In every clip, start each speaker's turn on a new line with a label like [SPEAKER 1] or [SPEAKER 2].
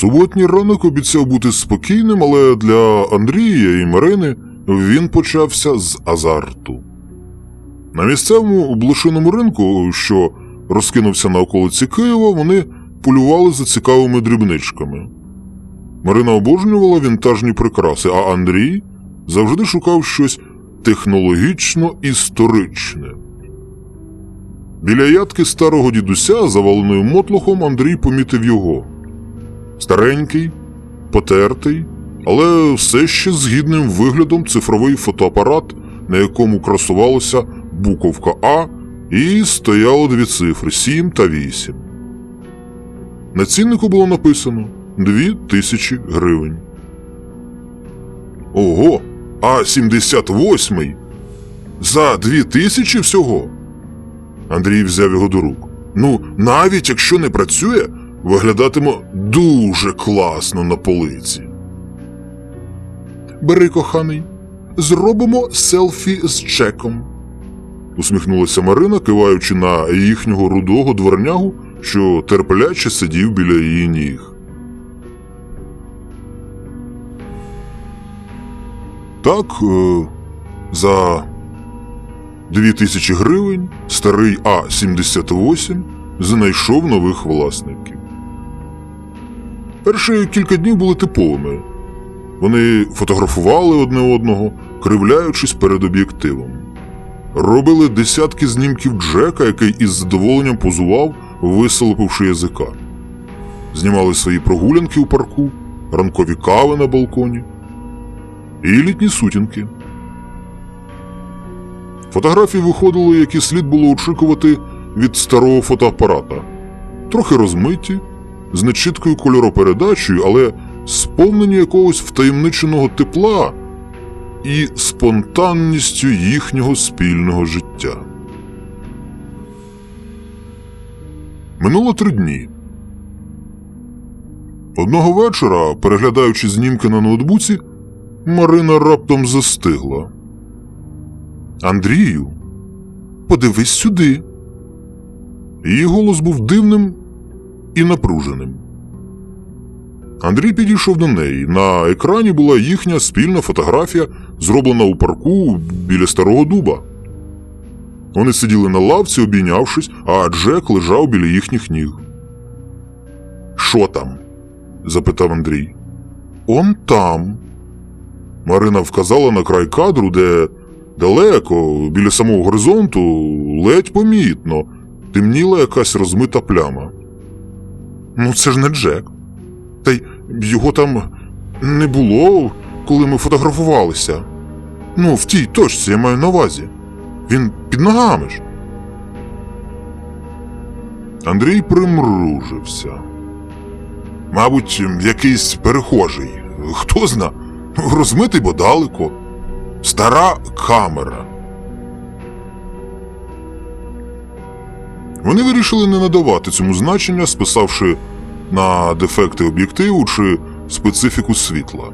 [SPEAKER 1] Суботній ранок обіцяв бути спокійним, але для Андрія і Марини він почався з азарту. На місцевому блошиному ринку, що розкинувся на околиці Києва, вони полювали за цікавими дрібничками. Марина обожнювала вінтажні прикраси, а Андрій завжди шукав щось технологічно історичне. Біля ядки старого дідуся, заваленою мотлохом, Андрій помітив його. Старенький, потертий, але все ще з гідним виглядом цифровий фотоапарат, на якому красувалася буковка А, і стояло дві цифри 7 та 8. На ціннику було написано 2000 гривень. Ого, а 78 за 2000 всього. Андрій взяв його до рук. Ну, навіть якщо не працює, виглядатиме дуже класно на полиці. Бери, коханий, зробимо селфі з чеком. усміхнулася Марина, киваючи на їхнього рудого дворнягу, що терпляче сидів біля її ніг. Так, е, за Дві тисячі гривень старий А-78 знайшов нових власників. Перші кілька днів були типовими. Вони фотографували одне одного, кривляючись перед об'єктивом. Робили десятки знімків Джека, який із задоволенням позував, висолопивши язика. Знімали свої прогулянки у парку, ранкові кави на балконі і літні сутінки. Фотографії виходили, які слід було очікувати від старого фотоапарата. Трохи розмиті, з нечіткою кольоропередачею, але сповнені якогось втаємниченого тепла і спонтанністю їхнього спільного життя. Минуло три дні. Одного вечора, переглядаючи знімки на ноутбуці, Марина раптом застигла. Андрію, подивись сюди. Її голос був дивним і напруженим. Андрій підійшов до неї. На екрані була їхня спільна фотографія, зроблена у парку біля старого дуба. Вони сиділи на лавці, обійнявшись, а Джек лежав біля їхніх ніг. Що там? запитав Андрій. Он там. Марина вказала на край кадру, де Далеко, біля самого горизонту, ледь помітно, темніла якась розмита пляма. Ну, це ж не Джек. Та й його там не було, коли ми фотографувалися. Ну, в тій точці я маю на увазі. Він під ногами ж. Андрій примружився. Мабуть, якийсь перехожий. Хто зна, розмитий бо далеко. Стара камера. Вони вирішили не надавати цьому значення, списавши на дефекти об'єктиву чи специфіку світла.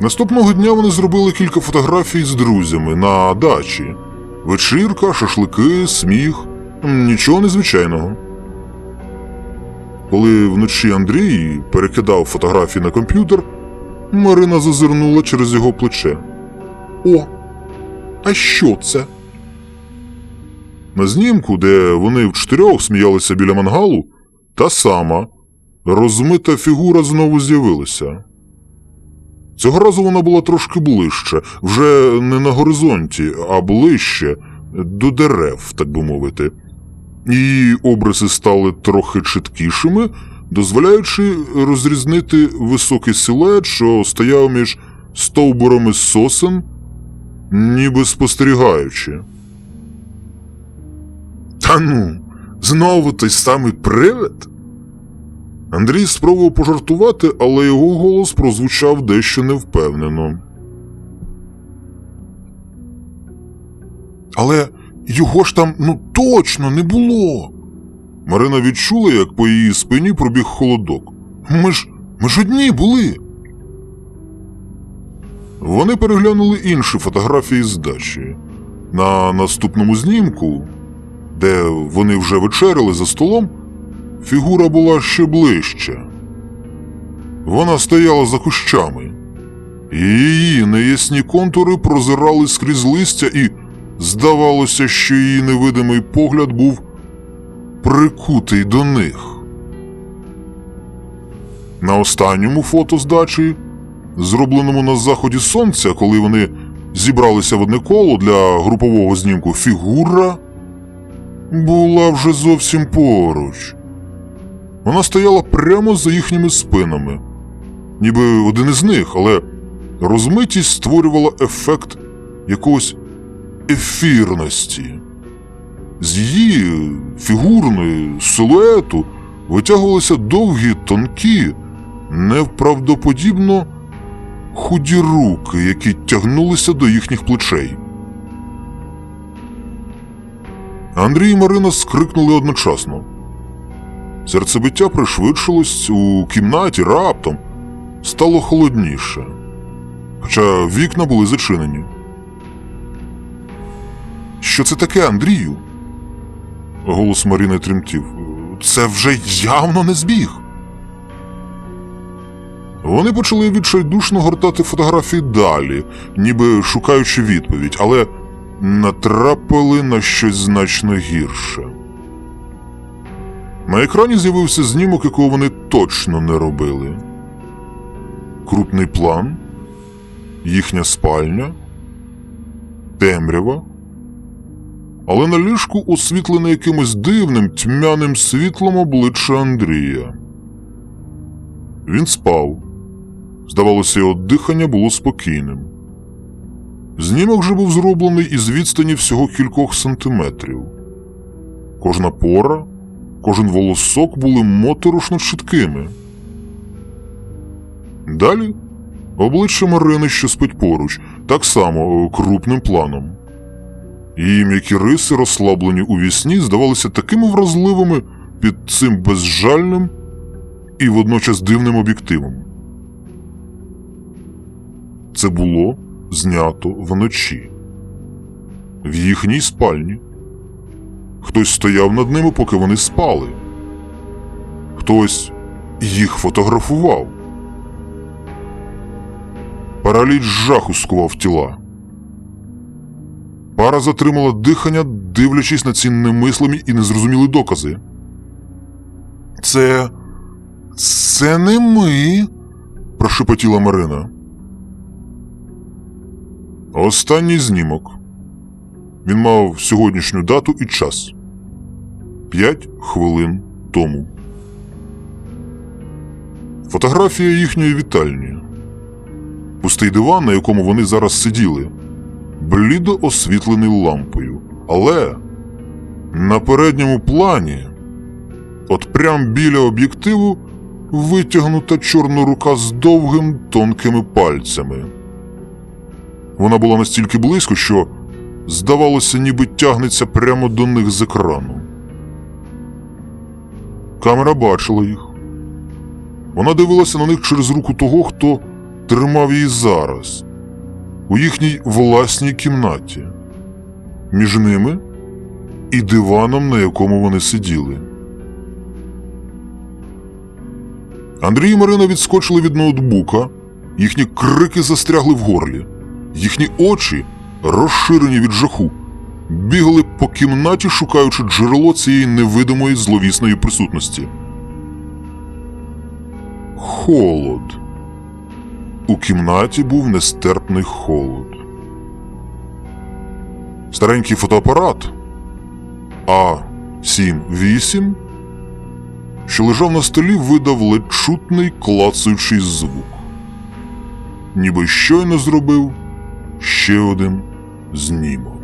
[SPEAKER 1] Наступного дня вони зробили кілька фотографій з друзями на дачі. Вечірка, шашлики, сміх. Нічого незвичайного. Коли вночі Андрій перекидав фотографії на комп'ютер, Марина зазирнула через його плече. О, а що це? На знімку, де вони вчотирьох сміялися біля мангалу, та сама розмита фігура знову з'явилася. Цього разу вона була трошки ближче, вже не на горизонті, а ближче до дерев, так би мовити. Її обриси стали трохи чіткішими, дозволяючи розрізнити високий силует, що стояв між стовбурами сосен, ніби спостерігаючи. Та ну, знову той самий привид? Андрій спробував пожартувати, але його голос прозвучав дещо невпевнено. Але його ж там ну точно не було. Марина відчула, як по її спині пробіг холодок. Ми ж ми ж одні були. Вони переглянули інші фотографії з дачі. На наступному знімку, де вони вже вечеряли за столом, фігура була ще ближче. Вона стояла за кущами, і її неясні контури прозирали скрізь листя, і здавалося, що її невидимий погляд був прикутий до них. На останньому фото з дачі, зробленому на заході сонця, коли вони зібралися в одне коло для групового знімку, фігура була вже зовсім поруч. Вона стояла прямо за їхніми спинами, ніби один із них, але розмитість створювала ефект якогось ефірності. З її фігурної силуету витягувалися довгі, тонкі, невправдоподібно худі руки, які тягнулися до їхніх плечей. Андрій і Марина скрикнули одночасно. Серцебиття пришвидшилось у кімнаті раптом стало холодніше, хоча вікна були зачинені. Що це таке, Андрію? Голос Марини тремтів. Це вже явно не збіг. Вони почали відчайдушно гортати фотографії далі, ніби шукаючи відповідь, але натрапили на щось значно гірше. На екрані з'явився знімок, якого вони точно не робили. Крупний план, їхня спальня, темрява. Але на ліжку освітлене якимось дивним тьмяним світлом обличчя Андрія. Він спав. Здавалося, його дихання було спокійним. Знімок же був зроблений із відстані всього кількох сантиметрів. Кожна пора, кожен волосок були моторошно чіткими. Далі обличчя Марини, що спить поруч, так само крупним планом. Її м'які риси, розслаблені у вісні, здавалися такими вразливими під цим безжальним і водночас дивним об'єктивом. Це було знято вночі, в їхній спальні. Хтось стояв над ними, поки вони спали. Хтось їх фотографував. Параліч жаху скував тіла. Пара затримала дихання, дивлячись на ці немислимі і незрозумілі докази. Це. Це не ми. прошепотіла Марина. Останній знімок. Він мав сьогоднішню дату і час. П'ять хвилин тому. Фотографія їхньої вітальні. Пустий диван, на якому вони зараз сиділи блідо освітлений лампою. Але на передньому плані, от прям біля об'єктиву, витягнута чорна рука з довгим тонкими пальцями. Вона була настільки близько, що, здавалося, ніби тягнеться прямо до них з екрану. Камера бачила їх. Вона дивилася на них через руку того, хто тримав її зараз у їхній власній кімнаті, між ними і диваном, на якому вони сиділи. Андрій і Марина відскочили від ноутбука, їхні крики застрягли в горлі, їхні очі, розширені від жаху, бігали по кімнаті, шукаючи джерело цієї невидимої зловісної присутності. Холод. У кімнаті був нестерпний холод. Старенький фотоапарат А7-8, що лежав на столі, видав ледь чутний клацаючий звук. Ніби щойно зробив ще один знімок.